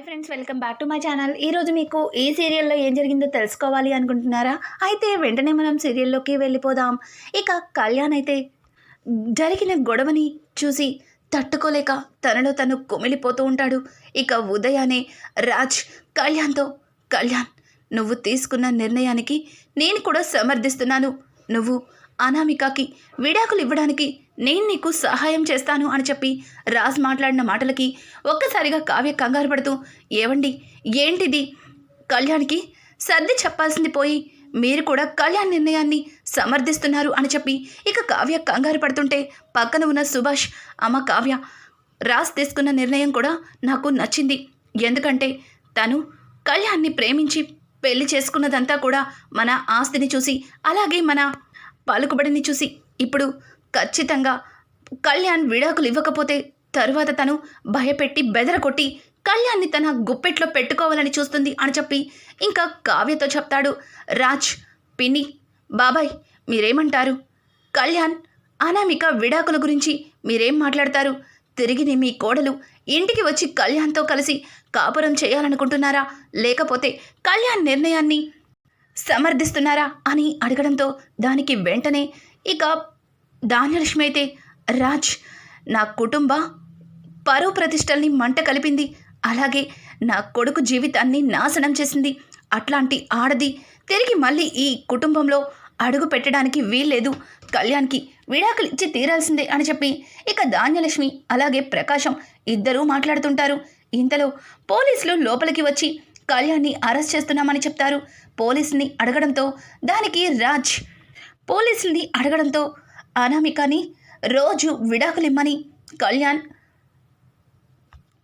Hi friends welcome back to my channel. ఈరోజు మీకు ఈ సీరియల్లో ఏం జరిగిందో తెలుసుకోవాలి అనుకుంటున్నారా? అయితే వెంటనే మనం సీరియల్లోకి వెళ్ళిపోదాం. ఇక కళ్యాణ్ అయితే జరిగిన గొడవని చూసి తట్టుకోలేక తనలో తను కుమిలిపోతూ ఉంటాడు. ఇక ఉదయానే రాజ్ కళ్యాణ్తో కళ్యాణ్ నువ్వు తీసుకున్న నిర్ణయానికి నేను కూడా సమర్థిస్తున్నాను. నువ్వు అనామికకి విడాకులు ఇవ్వడానికి నేను నీకు సహాయం చేస్తాను అని చెప్పి రాజ్ మాట్లాడిన మాటలకి ఒక్కసారిగా కావ్య కంగారు పడుతూ ఏవండి ఏంటిది? కళ్యాణ్కి సర్ది చెప్పాల్సింది పోయి మీరు కూడా కళ్యాణ్ నిర్ణయాన్ని సమర్థిస్తున్నారు అని చెప్పి ఇక కావ్య కంగారు పడుతుంటే పక్కన ఉన్న సుభాష్ అమ్మ కావ్య రాజ్ తీసుకున్న నిర్ణయం కూడా నాకు నచ్చింది. ఎందుకంటే తను కళ్యాణ్ని ప్రేమించి పెళ్ళి చేసుకున్నదంతా కూడా మన ఆస్తిని చూసి అలాగే మన పలుకుబడిని చూసి ఇప్పుడు ఖచ్చితంగా. కళ్యాణ్ విడాకులు ఇవ్వకపోతే తరువాత తను భయపెట్టి బెదరకొట్టి కళ్యాణ్ని తన గుప్పెట్లో పెట్టుకోవాలని చూస్తుంది అని చెప్పి ఇంకా కావ్యతో చెప్తాడు. రాజ్ పిన్ని బాబాయ్ మీరేమంటారు? కళ్యాణ్ అనామిక విడాకుల గురించి మీరేం మాట్లాడతారు? తిరిగి మీ కోడలు ఇంటికి వచ్చి కళ్యాణ్తో కలిసి కాపురం చేయాలనుకుంటున్నారా? లేకపోతే కళ్యాణ్ నిర్ణయాన్ని సమర్థిస్తున్నారా? అని అడగడంతో దానికి వెంటనే ఇక ధాన్యలక్ష్మి అయితే రాజ్ నా కుటుంబ పరువు ప్రతిష్టల్ని మంట కలిపింది. అలాగే నా కొడుకు జీవితాన్ని నాశనం చేసింది. అట్లాంటి ఆడది తిరిగి మళ్ళీ ఈ కుటుంబంలో అడుగు పెట్టడానికి వీల్లేదు. కళ్యాణ్కి విడాకులు ఇచ్చి తీరాల్సిందే అని చెప్పి ఇక ధాన్యలక్ష్మి అలాగే ప్రకాశం ఇద్దరూ మాట్లాడుతుంటారు. ఇంతలో పోలీసులు లోపలికి వచ్చి కళ్యాణ్ని అరెస్ట్ చేస్తున్నామని చెప్తారు. పోలీసుని అడగడంతో దానికి రాజ్ పోలీసుల్ని అడగడంతో అనామికని రోజు విడాకులిమ్మని కళ్యాణ్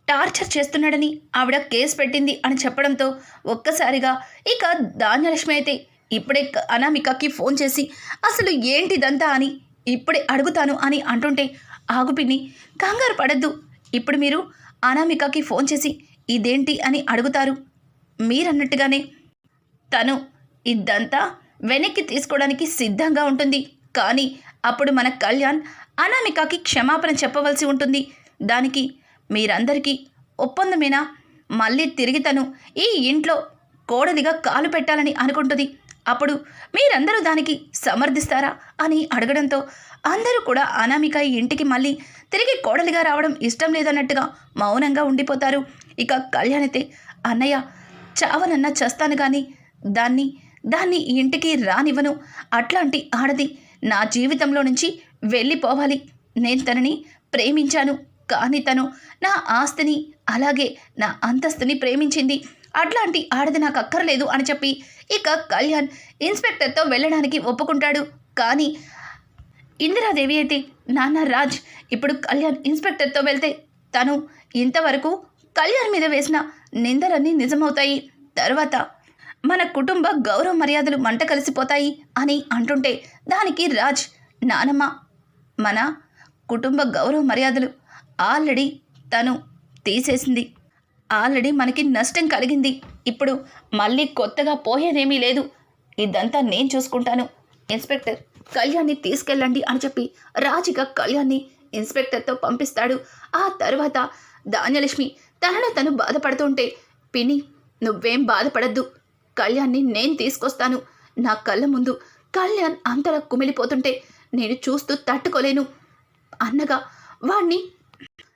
టార్చర్ చేస్తున్నాడని ఆవిడ కేసు పెట్టింది అని చెప్పడంతో ఒక్కసారిగా ఇక ధాన్యలక్ష్మి అయితే ఇప్పుడే అనామికకి ఫోన్ చేసి అసలు ఏంటిదంతా అని ఇప్పుడే అడుగుతాను అని అంటుంటే ఆగుపిన్ని కంగారు పడద్దు. ఇప్పుడు మీరు అనామికకి ఫోన్ చేసి ఇదేంటి అని అడుగుతారు. మీరన్నట్టుగానే తను ఇదంతా వెనక్కి తీసుకోవడానికి సిద్ధంగా ఉంటుంది. కానీ అప్పుడు మన కళ్యాణ్ అనామికకి క్షమాపణ చెప్పవలసి ఉంటుంది. దానికి మీరందరికీ ఒప్పందమేనా? మళ్ళీ తిరిగి తను ఈ ఇంట్లో కోడలిగా కాలు పెట్టాలని అనుకుంటుంది. అప్పుడు మీరందరూ దానికి సమర్థిస్తారా అని అడగడంతో అందరూ కూడా అనామిక ఈ ఇంటికి మళ్ళీ తిరిగి కోడలిగా రావడం ఇష్టం లేదన్నట్టుగా మౌనంగా ఉండిపోతారు. ఇక కళ్యాణ్ అయితే అన్నయ్య చావనన్నా చేస్తాను కానీ దాన్ని దాన్ని ఇంటికి రానివ్వను. అట్లాంటి ఆడది నా జీవితంలో నుంచి వెళ్ళిపోవాలి. నేను తనని ప్రేమించాను. కానీ తను నా ఆస్తిని అలాగే నా అంతస్తుని ప్రేమించింది. అట్లాంటి ఆడది నాకు అక్కర్లేదు అని చెప్పి ఇక కళ్యాణ్ ఇన్స్పెక్టర్తో వెళ్ళడానికి ఒప్పుకుంటాడు. కానీ ఇందిరాదేవి అయితే నాన్న రాజ్ ఇప్పుడు కళ్యాణ్ ఇన్స్పెక్టర్తో వెళ్తే తను ఇంతవరకు కళ్యాణ్ మీద వేసిన నిందలన్నీ నిజమవుతాయి. తర్వాత మన కుటుంబ గౌరవ మర్యాదలు మంట కలిసిపోతాయి అని అంటుంటే దానికి రాజ్ నానమ్మ మన కుటుంబ గౌరవ మర్యాదలు ఆల్రెడీ తను తీసేసింది. ఆల్రెడీ మనకి నష్టం కలిగింది. ఇప్పుడు మళ్ళీ కొత్తగా పోయేదేమీ లేదు. ఇదంతా నేను చూసుకుంటాను. ఇన్స్పెక్టర్ కళ్యాణ్ని తీసుకెళ్ళండి అని చెప్పి రాజుగా కళ్యాణ్ని ఇన్స్పెక్టర్తో పంపిస్తాడు. ఆ తర్వాత ధాన్యలక్ష్మి తనలో తను బాధపడుతుంటే పిన్ని నువ్వేం బాధపడద్దు. కళ్యాణ్ని నేను తీసుకొస్తాను. నా కళ్ళ ముందు కళ్యాణ్ అంతలా కుమిలిపోతుంటే నేను చూస్తూ తట్టుకోలేను. అన్నగా వాణ్ణి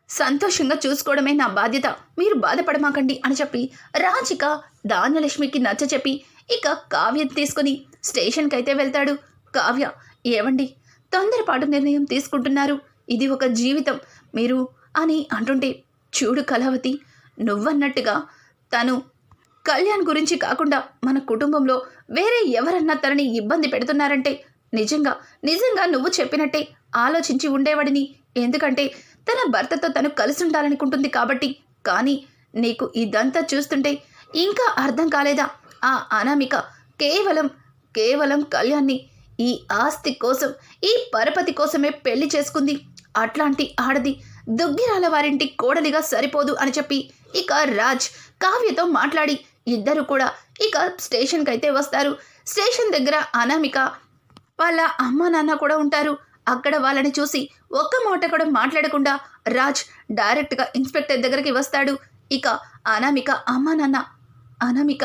సంతోషంగా చూసుకోవడమే నా బాధ్యత. మీరు బాధపడమాకండి అని చెప్పి రాజిక ధాన్యలక్ష్మికి నచ్చ చెప్పి ఇక కావ్యం తీసుకుని స్టేషన్కి అయితే వెళ్తాడు. కావ్య ఏవండి? తొందరపాటు నిర్ణయం తీసుకుంటున్నారు. ఇది ఒక జీవితం. మీరు అని అంటుంటే చూడు కళావతి నువ్వన్నట్టుగా తను కళ్యాణ్ గురించి కాకుండా మన కుటుంబంలో వేరే ఎవరన్నా తనని ఇబ్బంది పెడుతున్నారంటే నిజంగా నిజంగా నువ్వు చెప్పినట్టే ఆలోచించి ఉండేవాడిని. ఎందుకంటే తన భర్తతో తను కలిసి ఉండాలనుకుంటుంది కాబట్టి. కానీ నీకు ఇదంతా చూస్తుంటే ఇంకా అర్థం కాలేదా? ఆ అనామిక కేవలం కేవలం కళ్యాణ్ని ఈ ఆస్తి కోసం ఈ పరపతి కోసమే పెళ్ళి చేసుకుంది. అట్లాంటి ఆడది దుగ్గిరాల వారింటి కోడలిగా సరిపోదు అని చెప్పి ఇక రాజ్ కావ్యతో మాట్లాడి ఇద్దరు కూడా ఇక స్టేషన్కి అయితే వస్తారు. స్టేషన్ దగ్గర అనామిక వాళ్ళ అమ్మ నాన్న కూడా ఉంటారు. అక్కడ వాళ్ళని చూసి ఒక్క మాట కూడా మాట్లాడకుండా రాజ్ డైరెక్ట్గా ఇన్స్పెక్టర్ దగ్గరికి వస్తాడు. ఇక అనామిక అమ్మ నాన్న అనామిక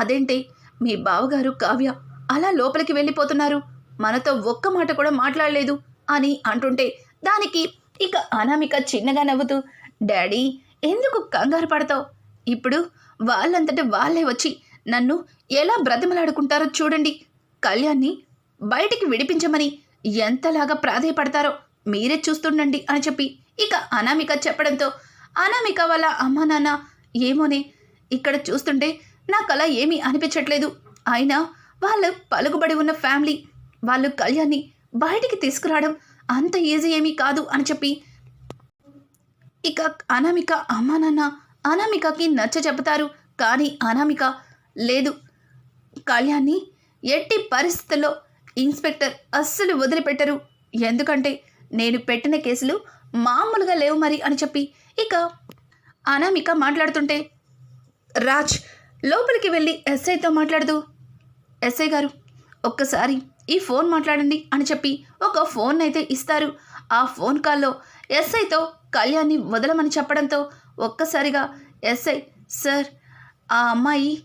అదేంటి? మీ బావగారు కావ్య అలా లోపలికి వెళ్ళిపోతున్నారు. మనతో ఒక్క మాట కూడా మాట్లాడలేదు అని అంటుంటే దానికి ఇక అనామిక చిన్నగా నవ్వుతూ డాడీ ఎందుకు కంగారు పడతావు? ఇప్పుడు వాళ్ళంతట వాళ్ళే వచ్చి నన్ను ఎలా బ్రతిమలాడుకుంటారో చూడండి. కళ్యాణ్ని బయటికి విడిపించమని ఎంతలాగా ప్రాధేయపడతారో మీరే చూస్తుండండి అని చెప్పి ఇక అనామిక చెప్పడంతో అనామిక వాళ్ళ అమ్మా నాన్న ఏమోనే ఇక్కడ చూస్తుంటే నాకు అలా ఏమీ అనిపించట్లేదు. అయినా వాళ్ళు పలుకుబడి ఉన్న ఫ్యామిలీ వాళ్ళు కళ్యాణ్ని బయటికి తీసుకురావడం అంత ఈజీ ఏమీ కాదు అని చెప్పి ఇక అనామిక అమ్మా నాన్న అనామికకి నచ్చ చెబుతారు. కానీ అనామిక లేదు. కళ్యాణ్ని ఎట్టి పరిస్థితుల్లో ఇన్స్పెక్టర్ అస్సలు వదిలిపెట్టరు. ఎందుకంటే నేను పెట్టిన కేసులు మామూలుగా లేవు మరి అని చెప్పి ఇక అనామిక మాట్లాడుతుంటే రాజ్ లోపలికి వెళ్ళి ఎస్ఐతో మాట్లాడదు. ఎస్ఐ గారు ఒక్కసారి ఈ ఫోన్ మాట్లాడండి అని చెప్పి ఒక ఫోన్ అయితే ఇస్తారు. ఆ ఫోన్ కాల్లో ఎస్ఐతో కళ్యాణ్ని వదలమని చెప్పడంతో ఒక్కసారిగా ఎస్ఐ సార్ ఆ అమ్మాయి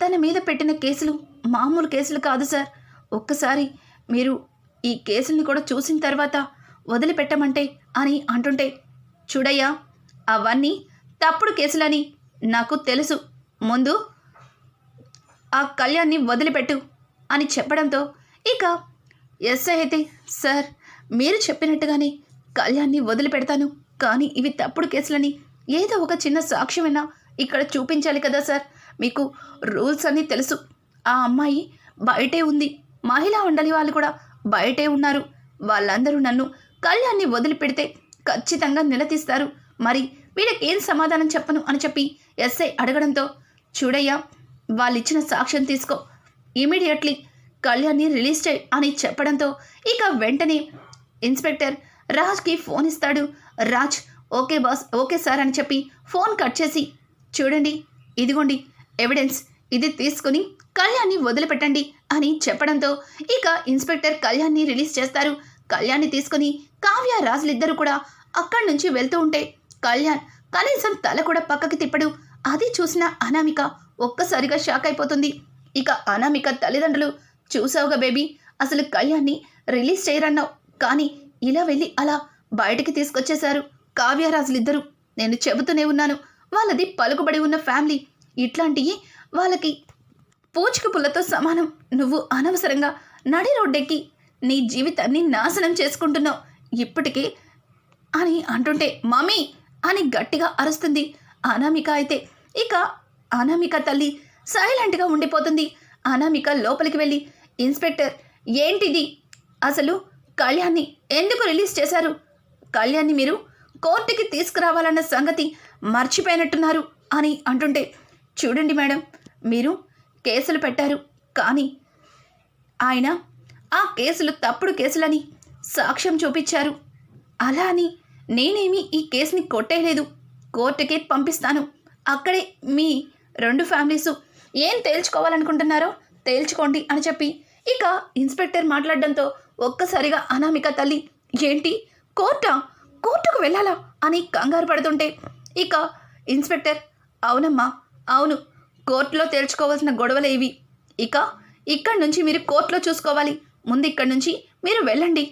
తన మీద పెట్టిన కేసులు మామూలు కేసులు కాదు సార్. ఒక్కసారి మీరు ఈ కేసుల్ని కూడా చూసిన తర్వాత వదిలిపెట్టమంటే అని అంటుంటే చూడయ్యా అవన్నీ తప్పుడు కేసులని నాకు తెలుసు. ముందు ఆ కళ్యాణ్ని వదిలిపెట్టు అని చెప్పడంతో ఇక ఎస్ఐ అయితే సార్ మీరు చెప్పినట్టుగానే కళ్యాణ్ని వదిలిపెడతాను. కానీ ఇవి తప్పుడు కేసులని ఏదో ఒక చిన్న సాక్ష్యమైనా ఇక్కడ చూపించాలి కదా సార్. మీకు రూల్స్ అన్నీ తెలుసు. ఆ అమ్మాయి బయటే ఉంది. మహిళా ఉండలి వాళ్ళు కూడా బయటే ఉన్నారు. వాళ్ళందరూ నన్ను కళ్యాణ్ని వదిలిపెడితే ఖచ్చితంగా నిలదీస్తారు. మరి వీళ్ళకేం సమాధానం చెప్పను అని చెప్పి ఎస్ఐ అడగడంతో చూడయ్యా వాళ్ళిచ్చిన సాక్ష్యం తీసుకో. ఇమీడియట్లీ కళ్యాణ్ని రిలీజ్ చేయి అని చెప్పడంతో ఇక వెంటనే ఇన్స్పెక్టర్ రాజ్కి ఫోన్ ఇస్తాడు. Raj okay boss okay sir అని చెప్పి ఫోన్ కట్ చేసి చూడండి ఇదిగోండి ఎవిడెన్స్ ఇది తీసుకుని కళ్యాణ్ని వదిలిపెట్టండి అని చెప్పడంతో ఇక ఇన్స్పెక్టర్ కళ్యాణ్ని రిలీజ్ చేస్తారు. కళ్యాణ్ని తీసుకుని కావ్య రాజులిద్దరూ కూడా అక్కడి నుంచి వెళ్తూ ఉంటే కళ్యాణ్ కనీసం తల కూడా పక్కకి తిప్పడు. అది చూసిన అనామిక ఒక్కసారిగా షాక్ అయిపోతుంది. ఇక అనామిక తల్లిదండ్రులు చూసావుగా బేబీ అసలు కళ్యాణ్ని రిలీజ్ చేయరన్నావు. కానీ ఇలా వెళ్ళి అలా బయటికి తీసుకొచ్చేశారు. కావ్యరాజులిద్దరూ నేను చెబుతూనే ఉన్నాను. వాళ్ళది పలుకుబడి ఉన్న ఫ్యామిలీ. ఇట్లాంటివి వాళ్ళకి పూచిక పుల్లతో సమానం. నువ్వు అనవసరంగా నడి రోడ్డెక్కి నీ జీవితాన్ని నాశనం చేసుకుంటున్నావు. ఇప్పటికే అని అంటుంటే మమ్మీ! అని గట్టిగా అరుస్తుంది. అనామిక అయితే ఇక అనామిక తల్లి సైలెంట్గా ఉండిపోతుంది. అనామిక లోపలికి వెళ్ళి ఇన్స్పెక్టర్ ఏంటిది? అసలు కళ్యాణ్ని ఎందుకు రిలీజ్ చేశారు? కళ్యాణ్ని మీరు కోర్టుకి తీసుకురావాలన్న సంగతి మర్చిపోయినట్టున్నారు అని అంటుంటే చూడండి మేడం మీరు కేసులు పెట్టారు కానీ ఆయన ఆ కేసులు తప్పుడు కేసులని సాక్ష్యం చూపించారు. అలా అని నేనేమి ఈ కేసుని కొట్టేయలేదు. కోర్టుకి పంపిస్తాను. అక్కడే మీ రెండు ఫ్యామిలీస్ ఏం తేల్చుకోవాలనుకుంటున్నారో తేల్చుకోండి అని చెప్పి ఇక ఇన్స్పెక్టర్ మాట్లాడడంతో ఒక్కసారిగా అనామిక తల్లి ఏంటి? కోర్టా? కోర్టుకు వెళ్ళాలా అని కంగారు పడుతుంటే ఇక ఇన్స్పెక్టర్ అవునమ్మా అవును కోర్టులో తేల్చుకోవాల్సిన గొడవలు ఇవి. ఇక ఇక్కడి నుంచి మీరు కోర్టులో చూసుకోవాలి. ముందు ఇక్కడి నుంచి మీరు వెళ్ళండి.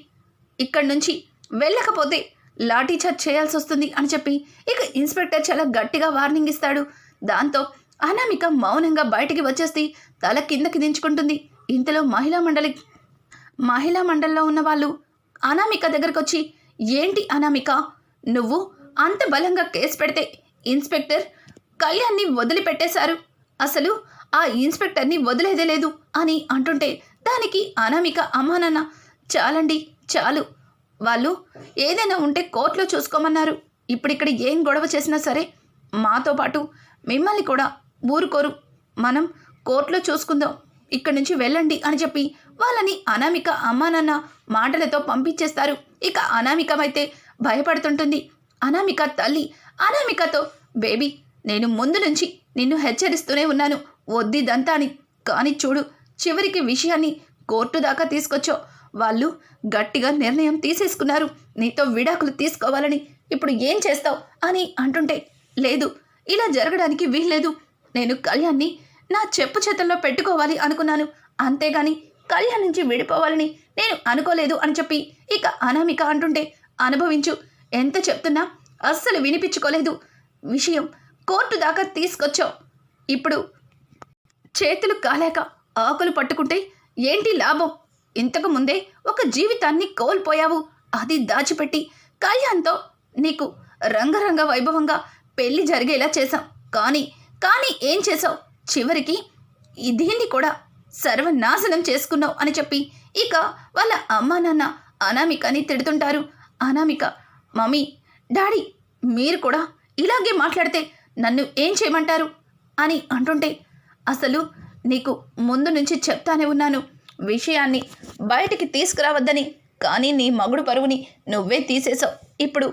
ఇక్కడి నుంచి వెళ్ళకపోతే లాఠీ చార్జ్ చేయాల్సి వస్తుంది అని చెప్పి ఇక ఇన్స్పెక్టర్ చాలా గట్టిగా వార్నింగ్ ఇస్తాడు. దాంతో అనామిక మౌనంగా బయటికి వచ్చేసి తల కిందకి దించుకుంటుంది. ఇంతలో మహిళా మండలి మహిళా మండలిలో ఉన్న వాళ్ళు అనామిక దగ్గరకు వచ్చి ఏంటి అనామిక? నువ్వు అంత బలంగా కేసు పెడితే ఇన్స్పెక్టర్ కళ్యాణ్ని వదిలిపెట్టేశారు. అసలు ఆ ఇన్స్పెక్టర్ని వదిలేదే లేదు అని అంటుంటే దానికి అనామిక అమ్మానాన్న చాలండి చాలు. వాళ్ళు ఏదైనా ఉంటే కోర్టులో చూసుకోమన్నారు. ఇప్పుడిక్కడ ఏం గొడవ చేసినా సరే మాతో పాటు మిమ్మల్ని కూడా ఊరుకోరు. మనం కోర్టులో చూసుకుందాం. ఇక్కడి నుంచి వెళ్ళండి అని చెప్పి వాళ్ళని అనామిక అమ్మానాన్న మాటలతో పంపించేస్తారు. ఇక అనామికమైతే భయపడుతుంటుంది. అనామిక తల్లి అనామికతో బేబీ నేను ముందు నుంచి నిన్ను హెచ్చరిస్తూనే ఉన్నాను. వద్దిదంతా అని. కానీ చూడు చివరికి విషయాన్ని కోర్టు దాకా తీసుకొచ్చో వాళ్ళు గట్టిగా నిర్ణయం తీసేసుకున్నారు. నీతో విడాకులు తీసుకోవాలని. ఇప్పుడు ఏం చేస్తావు? అని అంటుంటే లేదు ఇలా జరగడానికి వీల్లేదు. నేను కళ్యాణ్ని నా చెప్పు చేతుల్లో పెట్టుకోవాలి అనుకున్నాను. అంతేగాని కళ్యాణ్ నుంచి విడిపోవాలని నేను అనుకోలేదు అని చెప్పి ఇక అనామిక అంటుంటే అనుభవించు ఎంత చెప్తున్నా అస్సలు వినిపించుకోలేదు. విషయం కోర్టు దాకా తీసుకొచ్చావు. ఇప్పుడు చేతులు కాలేక ఆకులు పట్టుకుంటే ఏంటి లాభం? ఇంతకు ముందే ఒక జీవితాన్ని కోల్పోయావు. అది దాచిపెట్టి కళ్యాణ్తో నీకు రంగరంగ వైభవంగా పెళ్ళి జరిగేలా చేశాం. కానీ కానీ ఏం చేసావు చివరికి దీన్ని కూడా సర్వనాశనం చేసుకున్నావు అని చెప్పి ఇక వాళ్ళ అమ్మా నాన్న అనామికని తిడుతుంటారు. అనామిక మమ్మీ డాడీ మీరు కూడా ఇలాగే మాట్లాడితే నన్ను ఏం చేయమంటారు? అని అంటుంటే అసలు నీకు ముందు నుంచి చెప్తానే ఉన్నాను. విషయాన్ని బయటికి తీసుకురావద్దని కానీ నీ మగుడు పరువుని నువ్వే తీసేశావు. ఇప్పుడు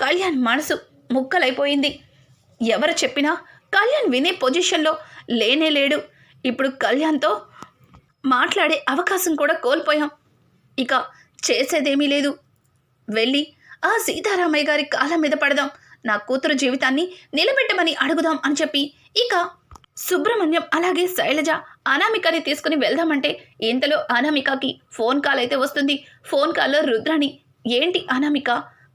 కళ్యాణ్ మనసు ముక్కలైపోయింది. ఎవరు చెప్పినా కళ్యాణ్ వినే పొజిషన్లో లేనే లేడు. ఇప్పుడు కళ్యాణ్తో మాట్లాడే అవకాశం కూడా కోల్పోయాం. ఇక చేసేదేమీ లేదు. వెళ్ళి ఆ సీతారామయ్య గారి కాళ్ళ మీద పడదాం. నా కూతురు జీవితాన్ని నిలబెట్టమని అడుగుదాం అని చెప్పి ఇక సుబ్రహ్మణ్యం అలాగే శైలజ అనామికని తీసుకుని వెళ్దామంటే ఇంతలో అనామికకి ఫోన్ కాల్ అయితే వస్తుంది. ఫోన్ కాల్లో రుద్రాణి ఏంటి అనామిక?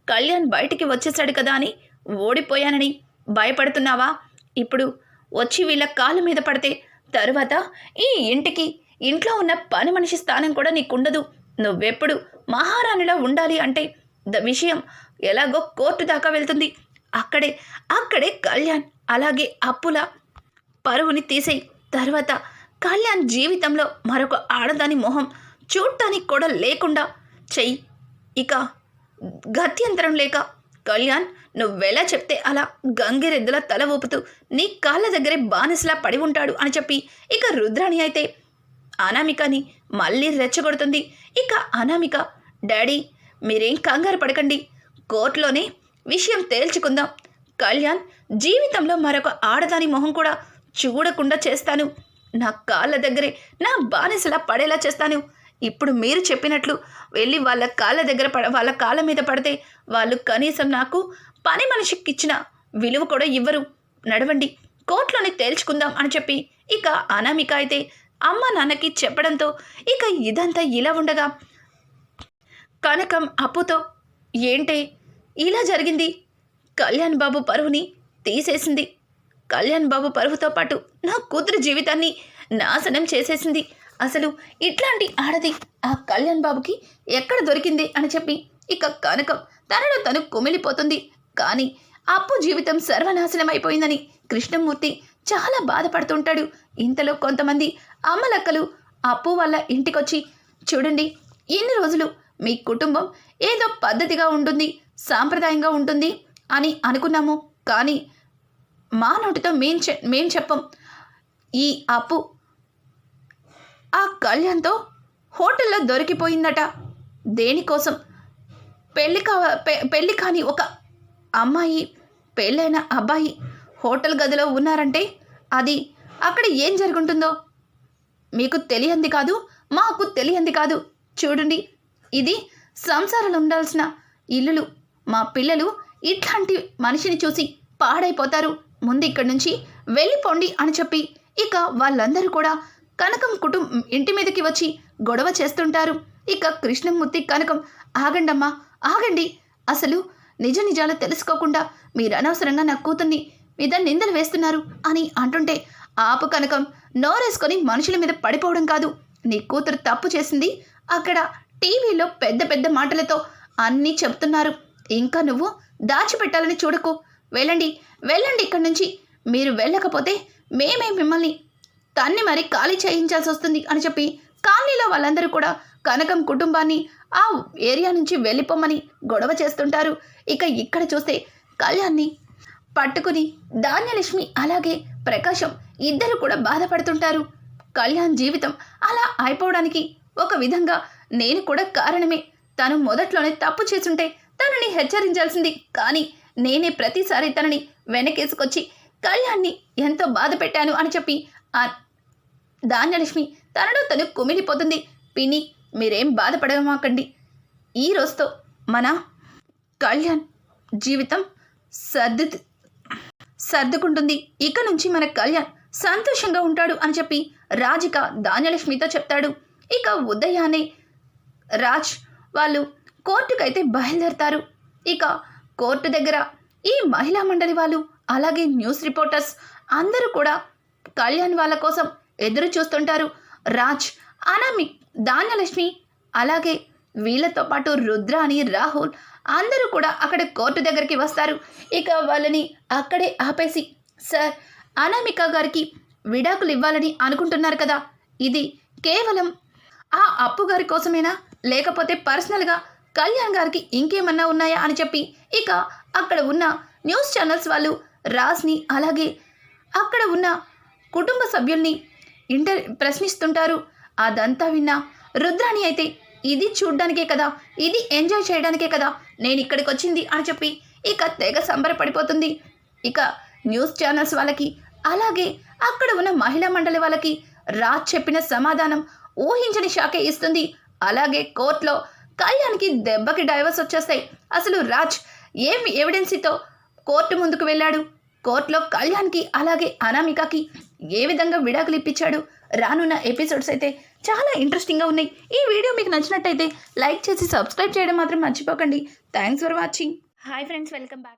కళ్యాణ్ బయటికి వచ్చేసాడు కదా అని ఓడిపోయానని భయపడుతున్నావా? ఇప్పుడు వచ్చి వీళ్ళ కాళ్ళ మీద పడితే తరువాత ఈ ఇంటికి ఇంట్లో ఉన్న పని మనిషి స్థానం కూడా నీకుండదు. నువ్వెప్పుడు మహారాణిలా ఉండాలి అంటే ద విషయం ఎలాగో కోర్టు దాకా వెళ్తుంది. అక్కడే అక్కడే కళ్యాణ్ అలాగే అప్పుల పరువుని తీసేయి. తర్వాత కళ్యాణ్ జీవితంలో మరొక ఆడదాని మొహం చూడటానికి కూడా లేకుండా చెయ్యి. ఇక గత్యంతరం లేక కళ్యాణ్ నువ్వెలా చెప్తే అలా గంగిరెద్దుల తల ఊపుతూ నీ కాళ్ళ దగ్గరే బానిసలా పడి ఉంటాడు అని చెప్పి ఇక రుద్రాణి అయితే అనామికని మళ్ళీ రెచ్చగొడుతుంది. ఇక అనామిక డాడీ మీరేం కంగారు పడకండి. కోర్టులోనే విషయం తేల్చుకుందాం. కళ్యాణ్ జీవితంలో మరొక ఆడదాని మొహం కూడా చూడకుండా చేస్తాను. నా కాళ్ళ దగ్గరే నా బానిసలా పడేలా చేస్తాను. ఇప్పుడు మీరు చెప్పినట్లు వెళ్ళి వాళ్ళ కాళ్ళ దగ్గర పడ వాళ్ళ కాళ్ళ మీద పడితే వాళ్ళు కనీసం నాకు పని మనిషికి ఇచ్చిన విలువ కూడా ఇవ్వరు. నడవండి కోర్టులోనే తేల్చుకుందాం అని చెప్పి ఇక అనామిక అయితే అమ్మ నాన్నకి చెప్పడంతో ఇక ఇదంతా ఇలా ఉండగా కనకం అప్పుతో ఏంటే ఇలా జరిగింది? కళ్యాణ్ బాబు పరువుని తీసేసింది. కళ్యాణ్ బాబు పరువుతో పాటు నా కూతురు జీవితాన్ని నాశనం చేసేసింది. అసలు ఇట్లాంటి ఆడది ఆ కళ్యాణ్ బాబుకి ఎక్కడ దొరికింది అని చెప్పి ఇక కనకం తనలో తను కుమిలిపోతుంది. కానీ అప్పు జీవితం సర్వనాశనం అయిపోయిందని కృష్ణమూర్తి చాలా బాధపడుతుంటాడు. ఇంతలో కొంతమంది అమ్మలక్కలు అప్పు వాళ్ళ ఇంటికొచ్చి చూడండి ఇన్ని రోజులు మీ కుటుంబం ఏదో పద్ధతిగా ఉంటుంది సాంప్రదాయంగా ఉంటుంది అని అనుకున్నాము. కానీ మా నోటితో మేం చె మేం చెప్పం. ఈ అప్పు ఆ కళ్యాణ్తో హోటల్లో దొరికిపోయిందట. దేనికోసం? పెళ్ళి కా పె- పెళ్ళి కాని ఒక అమ్మాయి పెళ్ళైన అబ్బాయి హోటల్ గదిలో ఉన్నారంటే అది అక్కడ ఏం జరుగుంటుందో? మీకు తెలియంది కాదు మాకు తెలియంది కాదు. చూడండి ఇది సంసారాలు ఉండాల్సిన ఇల్లులు. మా పిల్లలు ఇట్లాంటి మనిషిని చూసి పాడైపోతారు. ముందు ఇక్కడి నుంచి వెళ్ళిపోండి అని చెప్పి ఇక వాళ్ళందరూ కూడా కనకం కుటుంబ ఇంటి మీదకి వచ్చి గొడవ చేస్తుంటారు. ఇక కృష్ణమూర్తి కనకం ఆగండమ్మా ఆగండి. అసలు నిజ నిజాలు తెలుసుకోకుండా మీరు అనవసరంగా నా కూతుర్ని మీద నిందలు వేస్తున్నారు అని అంటుంటే ఆపు కనకం నోరేసుకొని మనుషుల మీద పడిపోవడం కాదు. నీ కూతురు తప్పు చేసింది అక్కడ టీవీలో పెద్ద పెద్ద మాటలతో అన్నీ చెప్తున్నారు. ఇంకా నువ్వు దాచిపెట్టాలని చూడకు. వెళ్ళండి వెళ్ళండి ఇక్కడి నుంచి. మీరు వెళ్ళకపోతే మేమే మిమ్మల్ని తన్ని మరి ఖాళీ చేయించాల్సి వస్తుంది అని చెప్పి కాలనీలో వాళ్ళందరూ కూడా కనకం కుటుంబాన్ని ఆ ఏరియా నుంచి వెళ్ళిపోమని గొడవ చేస్తుంటారు. ఇక ఇక్కడ చూస్తే కళ్యాణ్ని పట్టుకుని ధాన్యలక్ష్మి అలాగే ప్రకాశం ఇద్దరు కూడా బాధపడుతుంటారు. కళ్యాణ్ జీవితం అలా అయిపోవడానికి ఒక విధంగా నేను కూడా కారణమే. తను మొదట్లోనే తప్పు చేసుంటే తనని హెచ్చరించాల్సింది. కానీ నేనే ప్రతిసారి తనని వెనకేసుకొచ్చి కళ్యాణ్ని ఎంతో బాధ పెట్టాను అని చెప్పి ఆ ధాన్యలక్ష్మి తనలో తను కుమిలిపోతుంది. పిన్ని మీరేం బాధపడమాకండి. ఈ రోజుతో మన కళ్యాణ్ జీవితం సర్దు సర్దుకుంటుంది. ఇక నుంచి మన కళ్యాణ్ సంతోషంగా ఉంటాడు అని చెప్పి రాజిక ధాన్యలక్ష్మితో చెప్తాడు. ఇక ఉదయాన్నే రాజ్ వాళ్ళు కోర్టుకైతే బయలుదేరతారు. ఇక కోర్టు దగ్గర ఈ మహిళా మండలి వాళ్ళు అలాగే న్యూస్ రిపోర్టర్స్ అందరూ కూడా కళ్యాణ్ వాళ్ళ కోసం ఎదురు చూస్తుంటారు. రాజ్ అనామి ధాన్యలక్ష్మి అలాగే వీళ్ళతో పాటు రుద్ర అని రాహుల్ అందరూ కూడా అక్కడ కోర్టు దగ్గరికి వస్తారు. ఇక వాళ్ళని అక్కడే ఆపేసి సార్ అనామిక గారికి విడాకులు ఇవ్వాలని అనుకుంటున్నారు కదా. ఇది కేవలం ఆ అప్పు గారి కోసమేనా? లేకపోతే పర్సనల్గా కళ్యాణ్ గారికి ఇంకేమన్నా ఉన్నాయా? అని చెప్పి ఇక అక్కడ ఉన్న న్యూస్ ఛానల్స్ వాళ్ళు రాజ్ని అలాగే అక్కడ ఉన్న కుటుంబ సభ్యుల్ని ఇంటర్ ప్రశ్నిస్తుంటారు. అదంతా విన్నా రుద్రాణి అయితే ఇది చూడ్డానికే కదా ఇది ఎంజాయ్ చేయడానికే కదా నేను ఇక్కడికి వచ్చింది అని చెప్పి ఇక తెగ సంబరపడిపోతుంది. ఇక న్యూస్ ఛానల్స్ వాళ్ళకి అలాగే అక్కడ ఉన్న మహిళా మండలి వాళ్ళకి రాజ్ చెప్పిన సమాధానం ఊహించని షాకే ఇస్తుంది. అలాగే కోర్టులో కళ్యాణ్కి దెబ్బకి డైవర్స్ వచ్చేస్తాయి. అసలు రాజ్ ఏం ఎవిడెన్సీతో కోర్టు ముందుకు వెళ్ళాడు? కోర్టులో కళ్యాణ్కి అలాగే అనామికకి ఏ విధంగా విడాకులు ఇప్పించాడు? రానున్న ఎపిసోడ్స్ అయితే చాలా ఇంట్రెస్టింగ్గా ఉన్నాయి. ఈ వీడియో మీకు నచ్చినట్టయితే లైక్ చేసి సబ్స్క్రైబ్ చేయడం మాత్రం మర్చిపోకండి. Thanks for watching. Hi friends welcome back.